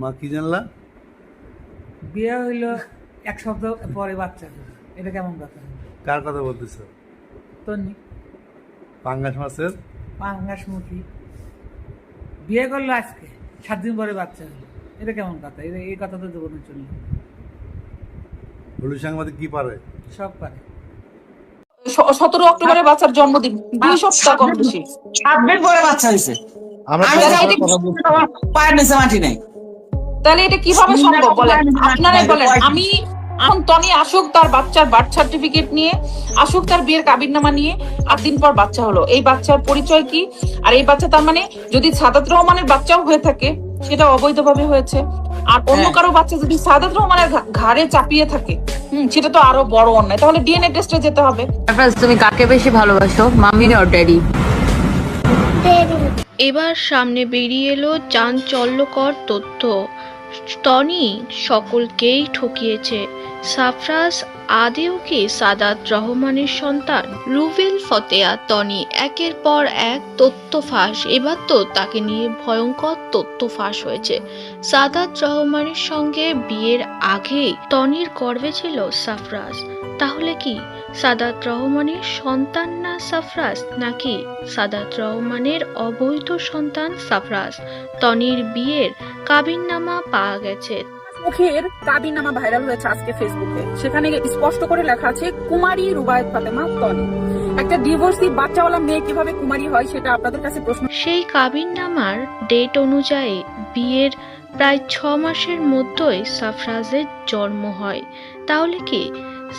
মা কি জানলা? বিয়ে হইল এক সপ্তাহ পরে বাচ্চা এটা কেমন কথা কার কথা বলতেছ? তন্নি। পাঙ্গাস মাছের? পাঙ্গাস মুখী বিয়ে করল আজকে সাত দিন পরে বাচ্চা হলো এটা কেমন কথা? এটা এই কথা তো দেবো না চলল হলু সাংবাদিক কি পারে? সব পারে। সতেরো অক্টোবরে বাচ্চার জন্মদিন। দুই সপ্তাহ কম বেশি। সাত দিন পরে বাচ্চা হয়েছে। আমার পায়ের নিচে মাটি নেই। তাহলে এটা কীভাবে সম্ভব বলেন? আপনারাই বলেন। আমি এখন তনি আসুক তার বাচ্চার বার্থ সার্টিফিকেট নিয়ে আসুক তার বিয়ের কাবিননামা নিয়ে আট দিন পর বাচ্চা হলো। এই বাচ্চার পরিচয় কি? আর এই বাচ্চা তার মানে যদি সাদাত রহমানের বাচ্চাও হয়ে থাকে সেটা অবৈধভাবে হয়েছে। আর অন্য হ্যাঁ। কারও বাচ্চা যদি সাদাত রহমানের ঘাড়ে চাপিয়ে থাকে হুম সেটা তো আরও বড় অন্যায়। তাহলে ডিএনএ টেস্টে যেতে হবে। তুমি কাকে বেশি ভালোবাসো মামি অর ড্যাডি এবার সামনে বেরিয়ে এলো চাঞ্চল্যকর তথ্য। টনি সকলকেই ঠকিয়েছে। সাফরাজ আদেও কি সাদাত রহমানের সন্তান? রুবেল, ফতেয়া, তনি একের পর এক তথ্য ফাঁস। এবার তো তাকে নিয়ে ভয়ঙ্কর তথ্য ফাঁস হয়েছে। সাদাত রহমানের সঙ্গে বিয়ের আগেই তনির গর্বে ছিল সাফরাজ। তাহলে কি সাদাত রহমানের সন্তান না সাফরাজ? নাকি সাদাত রহমানের অবৈধ সন্তান সাফরাজ? তনির বিয়ের কাবিননামা পাওয়া গেছে। মুখের কাবিনামা ভাইরাল হয়েছে আজকে ফেসবুকে। সেখানে স্পষ্ট করে লেখা আছে, কুমারী রুবায়ত ফাতেমা তনি একটা ডিভোর্সি বাচ্চাওয়ালা মেয়ে কীভাবে কুমারী হয় সেটা আপনাদের কাছে প্রশ্ন সেই কাবিন নামার ডেট অনুযায়ী বিয়ের প্রায় ছ মাসের মধ্যেই সাফরাজের জন্ম হয়। তাহলে কি?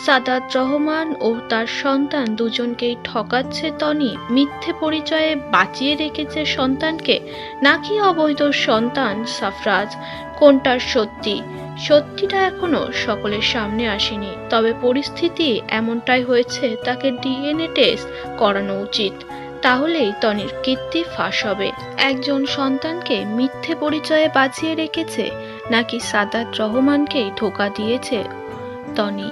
সাদাত রহমান ও তার সন্তান দুজনকেই ঠকাচ্ছে তনি, মিথ্যে পরিচয়ে বাঁচিয়ে রেখেছে সন্তানকে? নাকি অবৈধ সন্তান সাফরাজ? কোনটার সত্যি? সত্যিটা এখনও সকলের সামনে আসেনি। তবে পরিস্থিতি এমনটাই হয়েছে, তাকে ডিএনএ টেস্ট করানো উচিত। তাহলেই তনির কীর্তি ফাঁস হবে। একজন সন্তানকে মিথ্যে পরিচয়ে বাঁচিয়ে রেখেছে, নাকি সাদাত রহমানকেই ধোকা দিয়েছে? তনি